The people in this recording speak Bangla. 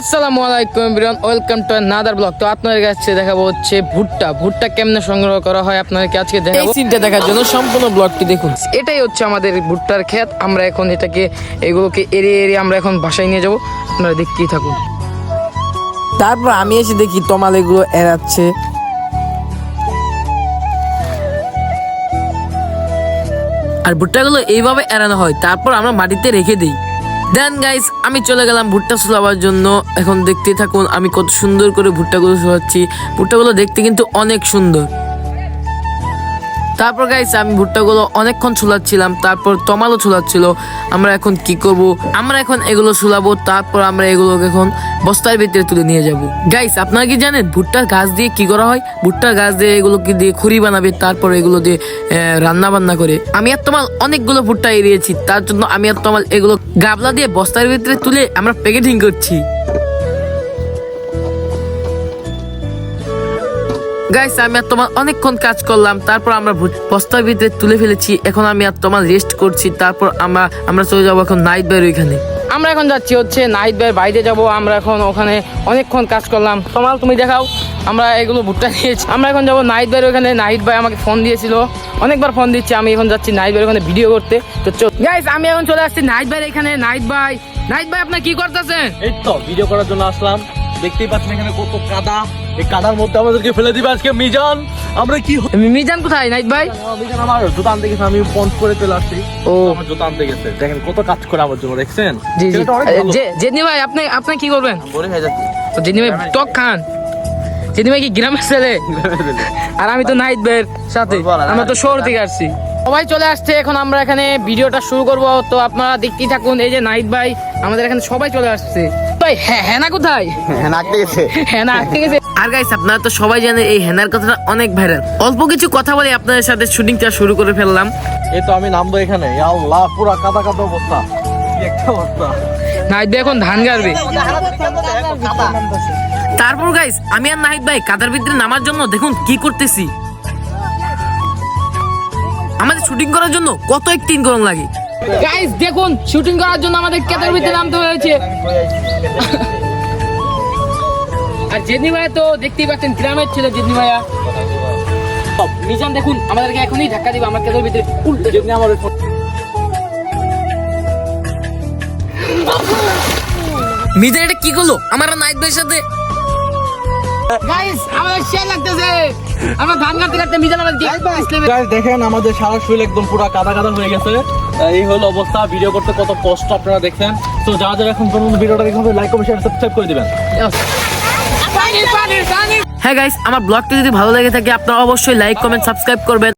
আসসালামু আলাইকুম everyone welcome to another blog তো আপনাদের কাছে দেখাবো হচ্ছে ভুট্টা। ভুট্টা কেমনে সংগ্রহ করা হয় আপনাদেরকে আজকে দেখাবো। এই সিনটা দেখার জন্য সম্পূর্ণ ব্লগটি দেখুন। এটাই হচ্ছে আমাদের ভুট্টার ক্ষেত। আমরা এখন এটাকে এগুলোকে এড়িয়ে এড়িয়ে আমরা এখন বাসায় নিয়ে যাব। আপনারা দেখতেই থাকুন। তারপর আমি এসে দেখি তমাল এগুলো এড়াচ্ছে। আর ভুট্টাগুলো এইভাবে এড়ানো হয় তারপর আমরা মাটিতে রেখে দিই। দেন গাইস আমি চলে গেলাম ভুট্টা সোলাবার জন্য। এখন দেখতে থাকুন, আমি কত সুন্দর করে ভুট্টাগুলো সোলাচ্ছি ভুট্টাগুলো দেখতে কিন্তু অনেক সুন্দর। তারপর গাইস আমি ভুট্টাগুলো অনেকক্ষণ ছুলাচ্ছিলাম, তারপর তমালও ছুলাচ্ছিল। আমরা এখন কি করব? আমরা এখন এগুলো ছুলাবো, তারপর আমরা এগুলোকে এখন বস্তার ভিতরে তুলে নিয়ে যাব। গাইস আপনারা কি জানেন ভুট্টার গাছ দিয়ে কি করা হয়? ভুট্টার গাছ দিয়ে এগুলোকে দিয়ে খড়ি বানাবে, তারপর এগুলো দিয়ে রান্না বান্না করে। আমি আর তোমাল অনেকগুলো ভুট্টা এড়িয়েছি, তার জন্য আমি আর তোমাল এগুলো গাবলা দিয়ে বস্তার ভিতরে তুলে আমরা প্যাকেটিং করছি। গাইস আমি আর তোমার অনেকক্ষণ কাজ করলাম তারপর আমরা বস্তার ভিতরে তুলে ফেলেছি এখন আমি আর তোমার রেস্ট করছি তারপর আমরা আমরা চলে যাব এখন নাইট বের ওইখানে। আমরা এখন যাচ্ছি হচ্ছে নাইট বের বাইরে যাব আমরা এখন ওখানে অনেকক্ষণ কাজ করলাম। তোমার তুমি দেখাও আমরা এগুলো ভুট্টা নিয়েছি আমরা এখন যাব নাইট বের ওখানে নাইট ভাই আমাকে ফোন দিয়েছিল। অনেকবার ফোন দিচ্ছে আমি এখন যাচ্ছি নাইট ভাই ওখানে ভিডিও করতে। তো গাইস আমি এখন চলে আসছি নাইট ভাই এখানে নাইট ভাই নাইট ভাই আপনি কি করতেছেন? এই তো ভিডিও করার জন্য আসলাম। দেখতেই পাচ্ছেন এখানে কত কাদা। এই কাদার মধ্যে আমাদেরকে ফেলে দিবে আজকে মিজান। আমরা কি মিজান কোথায় নাইট ভাই? মিজান আমার জুতা আনতে গেছে আমি পঞ্চ করে চলে আসছি। ও। আমার জুতা আনতে গেছে। দেখেন কত কাজ করে আমার জন্য দেখছেন? জি জি। জেনি ভাই আপনি আপনি কি করবেন? বোরিং হয়ে যাচ্ছে। জেনি ভাই টক খান। জেনি ভাই কি গ্রামের ছেলে? আর আমি তো নাইট বের সাথে। আমরা তো শহর থেকে আসছি। সবাই চলে আসছে এখন আমরা এখানে ভিডিওটা শুরু করব। তো আপনারা দেখতেই থাকুন এই যে নাইট ভাই আমাদের এখানে সবাই চলে আসছে। ভাই হ্যাঁ হ্যাঁ কোথায়? হ্যাঁ না ঠিক আছে আর গাইস আপনারা তো সবাই জানেন এই হেনার কথাটা অনেক ভাইরাল অল্প কিছু কথা বলে আপনাদের সাথে শুটিংটা শুরু করে ফেললাম। এই তো আমি নামবো এখানে। ইয়া আল্লাহ পুরা কাদা কাদা অবস্থা। কি একটা অবস্থা। নাইট ভাই এখন ধান গাড়বে। তারপর গাইস আমি আর নাহিদ ভাই কাদার ভিতরে নামার জন্য দেখুন কি করতেছি। আমাদের শুটিং করার জন্য কত একটিন গরম লাগে? গাইস দেখুন শুটিং করার জন্য আমাদের কেতার ভিতরে নামতে হয়েছে। আর জেনি ভাইয়া তো দেখতেই পাচ্ছেন, গ্রামের ছেলে জেনি ভাইয়া। মিজান দেখুন, আমাদেরকে এখনই ধাক্কা দিবে, আমার কেতার ভিতরে উল্টে যেমনি আমার মিজান, এটা কি করল? আমার নাহিদ ভাইয়ের সাথে গাইস আমাদের সে লাগতেছে। আমরা ধান কাটতে কাটতে মিজান আমাদের Guys, দেখেন আমাদের সারা শরীর একদম পুরো কাদা কাদা হয়ে গেছে। এই হলো অবস্থা ভিডিও করতে কত কষ্ট আপনারা দেখছেন। তো যারা যারা এখন পর্যন্ত ভিডিওটা দেখুন লাইক কমেন্ট শেয়ার সাবস্ক্রাইব করে দিবেন। হ্যাঁ গাইস আমার ব্লগটি যদি ভালো লেগে থাকে আপনারা অবশ্যই লাইক কমেন্ট সাবস্ক্রাইব করবেন।